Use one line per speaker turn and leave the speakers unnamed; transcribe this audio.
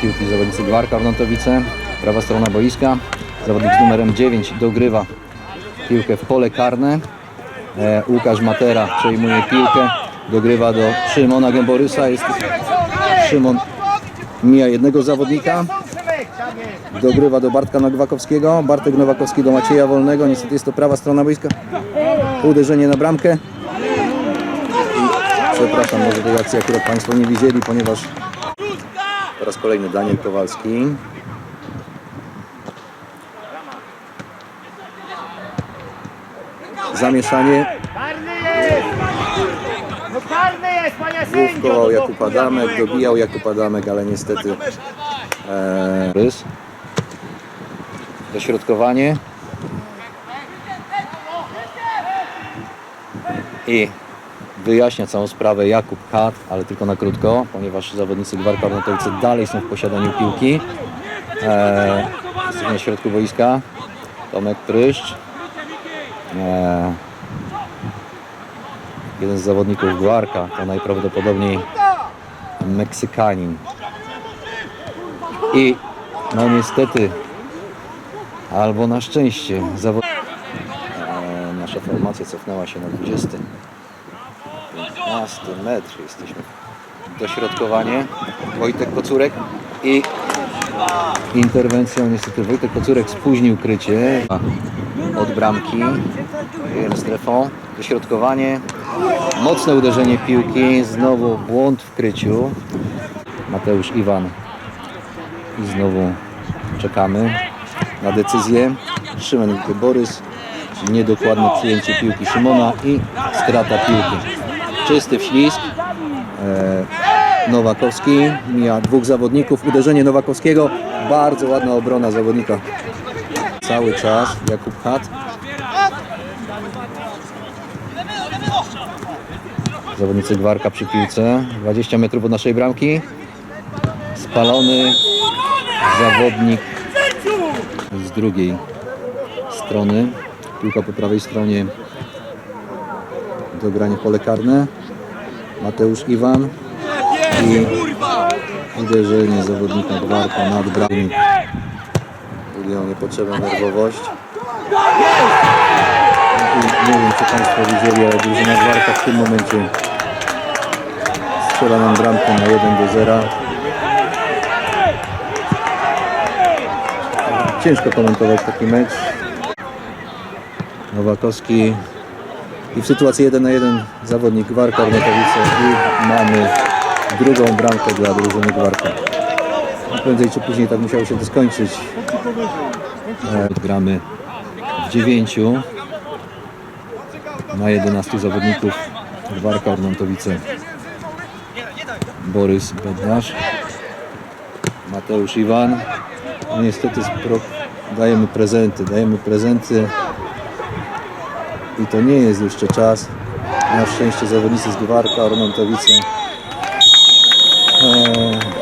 piłki zawodnicy Gwarka Ornatowice. Prawa strona boiska. Zawodnik z numerem 9 dogrywa piłkę w pole karne. E, Łukasz Matera przejmuje piłkę. Dogrywa do Szymona Gęborysa. Jest Szymon mija jednego zawodnika. Dogrywa do Bartka Nowakowskiego. Bartek Nowakowski do Macieja Wolnego. Niestety jest to prawa strona boiska. Uderzenie na bramkę. Przepraszam, może tej akcji akurat Państwo nie widzieli, ponieważ po raz kolejny Daniel Kowalski. Zamieszanie. Główkował Jakub Adamek, dobijał Jakub Adamek, ale niestety e, rys. Dośrodkowanie. I wyjaśnia całą sprawę Jakub Kat, ale tylko na krótko, ponieważ zawodnicy Gwarka Ornatowice dalej są w posiadaniu piłki. E, jesteśmy na środku boiska. Tomek Pryszcz. E, jeden z zawodników Guarka to najprawdopodobniej Meksykanin. I no niestety, albo na szczęście, zawod... e, nasza formacja cofnęła się na 20. 15 metr jesteśmy. Dośrodkowanie. Wojtek Kocurek i interwencją niestety Wojtek Kocurek spóźnił krycie od bramki. Strefą. Dośrodkowanie. Mocne uderzenie piłki. Znowu błąd w kryciu. Mateusz Iwan. I znowu czekamy na decyzję. Szymon Borys. Niedokładne przyjęcie piłki Szymona i strata piłki. Czysty wślizg. E, Nowakowski mija dwóch zawodników. Uderzenie Nowakowskiego. Bardzo ładna obrona zawodnika. Cały czas Jakub Hat. Zawodnicy Gwarka przy piłce. 20 metrów od naszej bramki. Spalony zawodnik z drugiej strony. Piłka po prawej stronie. Dogranie pole karne. Mateusz Iwan. I uderzenie zawodnika Gwarka nad bramką. Ujął niepotrzebną nerwowość. Nie wiem, czy Państwo widzieli, ale drużyna Gwarka w tym momencie strzela nam bramkę na 1 do 0. Ciężko komentować taki mecz. Nowakowski i w sytuacji 1 na 1 zawodnik Gwarka Ornatowice i mamy drugą bramkę dla drużyny Gwarka. Prędzej czy później tak musiało się to skończyć. E, Gramy w 9 na 11 zawodników Gwarka Ornatowice. Borys Bednarz, Mateusz Iwan. No niestety dajemy prezenty, dajemy prezenty i to nie jest jeszcze czas. Na szczęście zawodnicy z Gwarka Ornatowice e,